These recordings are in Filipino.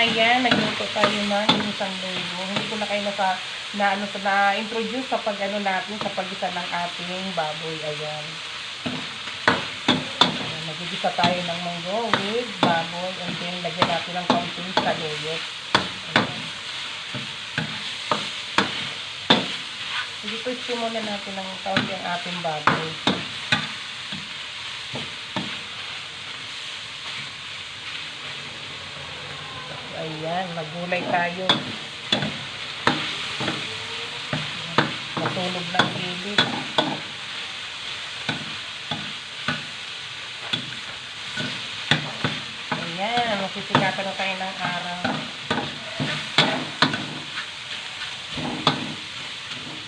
Ayan, nagluto tayo ng inisang linggo. Hindi ko na kayo nasa, na, ano, sa- na-introduce sa pag ano natin, sa pag-isa ng ating baboy. Ayan. ayan Nagigisa tayo ng munggo with baboy and then lagyan natin ng kaunting saluyot. Dito muna natin ng kaunti ang ating baboy. Ayan, maggulay tayo. Matulog ng gilid. Ayan, masisikatan na tayo ng araw.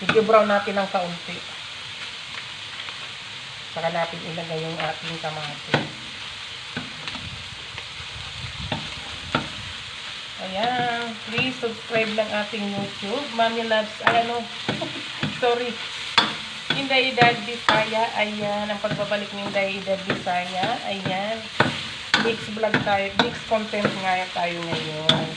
Video brown natin ng kaunti. Saka natin ilagay yung ating kamatis. Ayan, please subscribe lang ating YouTube. Mami Loves, ay ano, sorry. Inday Edad Bisaya, ayan, ang pagbabalik ni Inday Edad Bisaya, ayan. Mix vlog tayo, mix content nga tayo ngayon.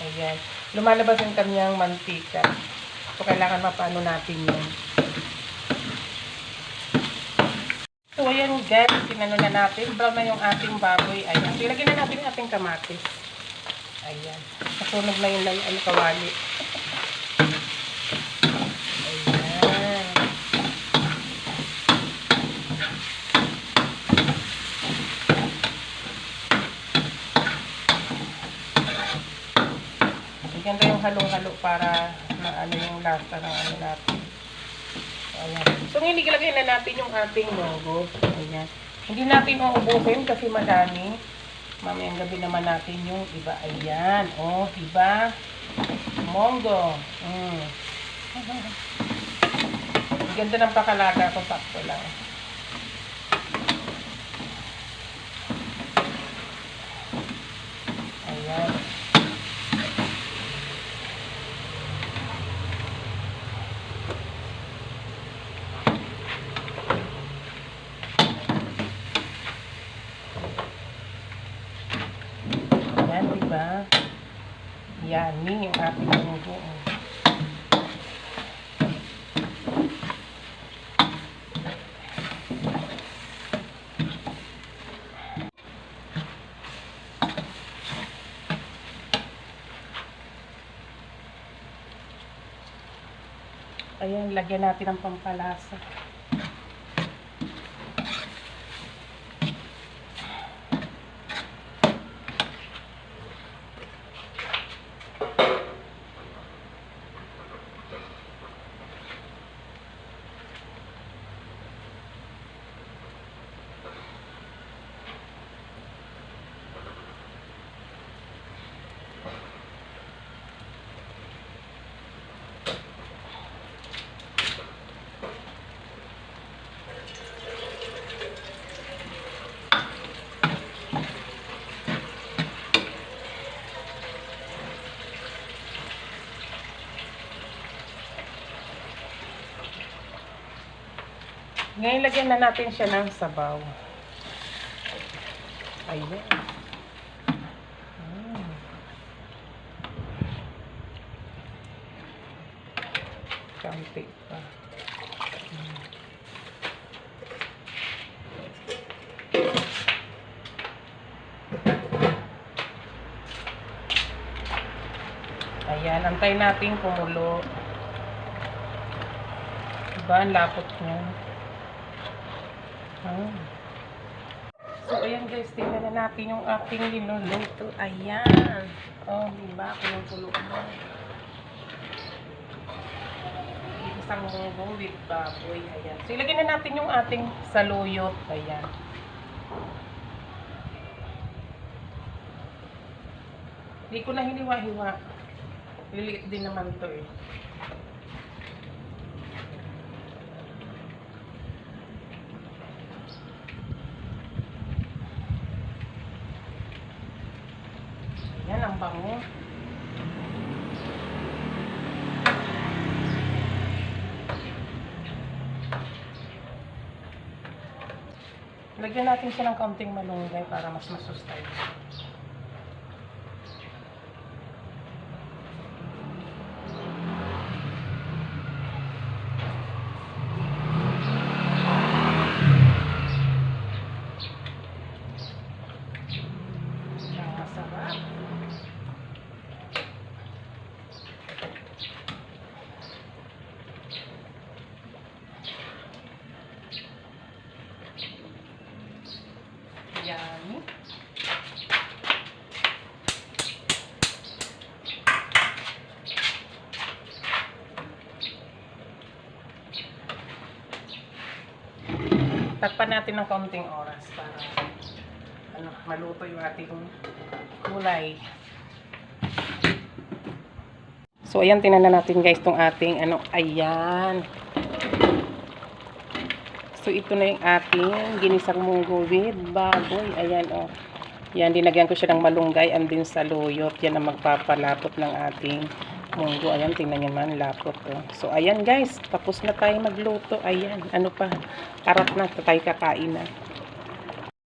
Ayan, lumalabas yung kanyang mantika. So, kailangan mapano natin yun. So, ayan guys, sinano na natin. Brown na yung ating baboy. Ayan. So, ilagyan na natin yung ating kamatis. Ayan. Nasunog na yung lay- ano, kawali. Ayan. Maganda yung halong-halo para maano yung lasa ng ano natin. Ayan. So, ngayon, ilagay na natin yung ating logo. Ayan. Hindi natin uubusin kasi madami. Mamayang gabi naman natin yung iba. Ayan. Oh, iba. Mongo. Mm. Ganda ng pakalaga ko. Sakto lang. Ayan, diba? Yummy yung ating munggo. oh. Ayan, lagyan natin ng pampalasa. Ngayon, lagyan na natin siya ng sabaw. Ayan. Mm. Kaunti pa. Mm. Ayan, antay natin kumulo. Diba, ang lapot niya. Ah. So, ayan guys, tingnan na natin yung ating niluluto. Ayan. Oh, diba? Kulong-kulo na. Isang munggo with baboy. Ayan. So, ilagay na natin yung ating saluyot. Ayan. Hindi ko na hiniwa-hiwa. Liliit din naman to eh. Yan ang bango. Lagyan natin siya ng kaunting malunggay para mas masustay. Ang masarap. Yummy. Takpan natin ng kaunting oras para ano, maluto yung ating kulay. So, ayan, tinan na natin guys tong ating, ano, ayan. So, ito na yung ating ginisang munggo with baboy. Ayan, oh. Yan, dinagyan ko siya ng malunggay and din sa luyot. Yan ang magpapalapot ng ating munggo. Ayan, tingnan nyo man, lapot. Oh. So, ayan guys, tapos na tayo magluto. Ayan, ano pa, karat na, tayo kakain na.